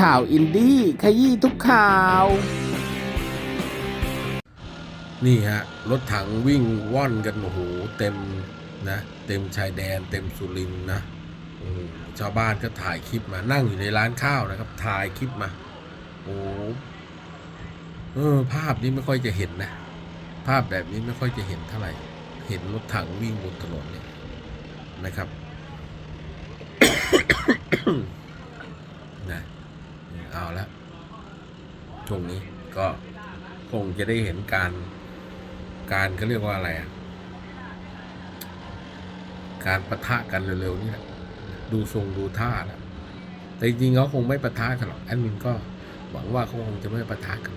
ข่าวอินดี้ขยี้ทุกข่าว นี่ฮะ รถถังวิ่งว่อนกัน โอ้โห เต็มนะ เต็มชายแดน เต็มสุรินนะชาวบ้านก็ถ่ายคลิปมานั่งอยู่ในร้านข้าวนะครับ ถ่ายคลิปมา โอ้เออ ภาพนี้ไม่ค่อยจะเห็นนะ ภาพแบบนี้ไม่ค่อยจะเห็นเท่าไหร่ เห็นรถถังวิ่งบนถนนเนี่ยนะครับ นะเอาละ ช่วงนี้ก็คงจะได้เห็นการ การเขาเรียกว่าอะไรอะ การประทะกันเร็วๆนี่แหละดูทรงดูท่าแล้วแต่จริงๆเขาคงไม่ประทะกันหรอกแอดมินก็หวังว่าเขาคงจะไม่ประทะกัน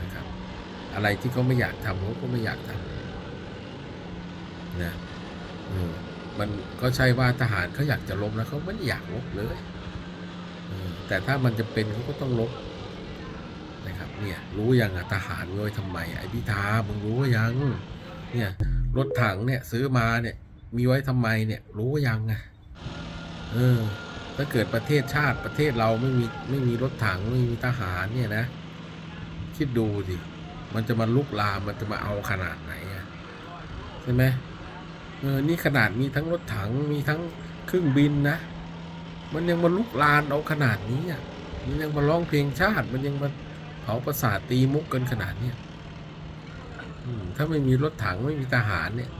นะครับ อะไรที่เขาไม่อยากทำเขาก็ไม่อยากทำนะออมันก็ใช่ว่าทหารเขาอยากจะลบนะเขาไม่อยากลบเลยแต่ถ้ามันจะเป็นเขาก็ต้องลบ เนี่ยรู้ยังอะทหารไว้ทำไมไอพิธามึงรู้ยังเนี่ยรถถังเนี่ยซื้อมาเนี่ยมีไว้ทำไมเนี่ยรู้ยังไงเออถ้าเกิดประเทศชาติประเทศเราไม่มีไม่มีรถถังไม่มีทหารเนี่ยนะคิดดูสิมันจะมาลุกลามมันจะมาเอาขนาดไหนอะใช่ไหมเออนี่ขนาดมีทั้งรถถังมีทั้งเครื่องบินนะ มันยังมาลุกลานเอาขนาดนี้อะมันยังมาร้องเพลงชาติมันยังมาาประสาทตีมุกกันขนาดเนี้ยถ้าไม่มีรถถังไม่มีทหารเนี่ย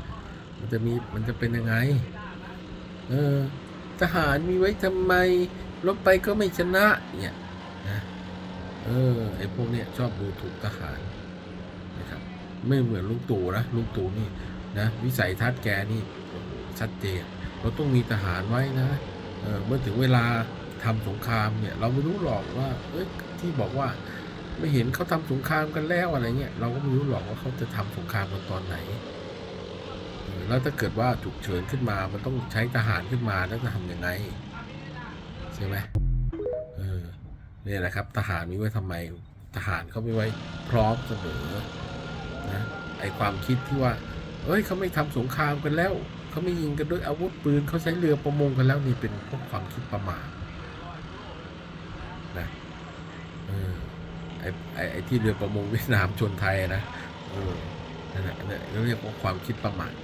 มันจะมีมันจะเป็นยังไง เออ ทหารมีไว้ทำไมลบไปก็ไม่ชนะเนี่ยนะเออไอ้พวกเนี้ยชอบดูถูกทหารนะครับ ไม่เหมือนลุงตู่นะลุงตู่นี่นะวิสัยทัศน์แกนี่ชัดเจนเราต้องมีทหารไว้นะเออเมื่อถึงเวลาทำสงครามเนี่ย เราไม่รู้หรอกว่าเอ้ยที่บอกว่า ไม่เห็นเขาทำสงครามกันแล้วอะไรเงี้ยเราก็ไม่รู้หรอกว่าเขาจะทำสงครามกันตอนไหน แล้วถ้าเกิดว่าฉุกเฉินขึ้นมา มันต้องใช้ทหารขึ้นมาแล้วจะทำยังไงใช่ไหมเออเนี่ยนะครับ ทหารมีไว้ทำไมทหารเขามีไว้พร้อมเสมอนะไอความคิดที่ว่า เอ้ยเขาไม่ทำสงครามกันแล้วเขาไม่ยิงกันด้วยอาวุธปืนเขาใช้เรือประมงกันแล้วนี่เป็นพวกความคิดประมาทนะเออ ไอไอไอที่เรือประมงเวียดนามชนไทยนะเออนั่นแหละเรียกว่าความคิดประมาท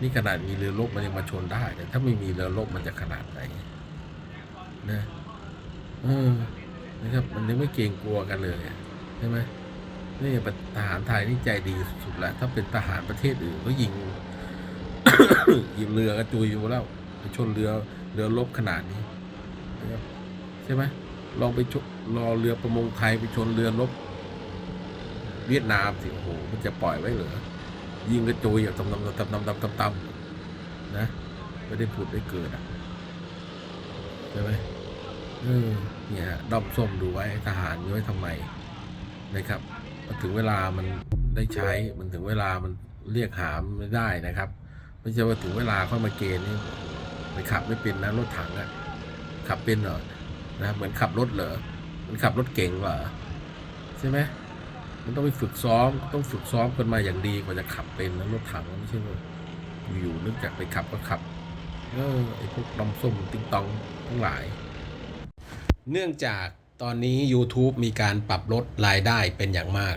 นี่ขนาดมีเรือรบมันยังมาชนได้แต่ถ้าไม่มีเรือรบมันจะขนาดไหนนะเออนะครับมันยังไม่เกรงกลัวกันเลยใช่ไหมนี่ทหารไทยนี่ใจดีสุดๆแล้วถ้าเป็นทหารประเทศอื่นก็ยิงยิงเรือกระจุยอยู่แล้วไปชนเรือเรือรบขนาดนี้นะครับใช่ไหม ลองไปชรอเรือประมงไทยไปชนเรือรบเวียดนามสิโอ้โหมันจะปล่อยไว้เหรอยิงกระจุยอะตำตำตำตำตำตำตำนะไม่ได้ผุดได้เกิดอะใช่ไหมเออเนี่ยฮะดอมส้มดูไว้ทหารมีไว้ทำไมนะครับพอถึงเวลามันได้ใช้มันถึงเวลามันเรียกหามไม่ได้นะครับ ไม่ใช่ว่าถึงเวลาค่อยมาเกณฑ์นี่ไปขับไม่เป็นนะรถถังอะขับเป็นเหรอ นะเหมือนขับรถเหรอมันขับรถเก่งเหรอใช่ไหมมันต้องไปฝึกซ้อมต้องฝึกซ้อมกันมาอย่างดีกว่าจะขับเป็นนะรถถังไม่ใช่ว่าอยู่ๆนึกจากไปขับก็ขับเออไอพวกดำส้มติงตองทั้งหลาย เนื่องจากตอนนี้ YouTube มีการปรับลดรายได้เป็นอย่างมาก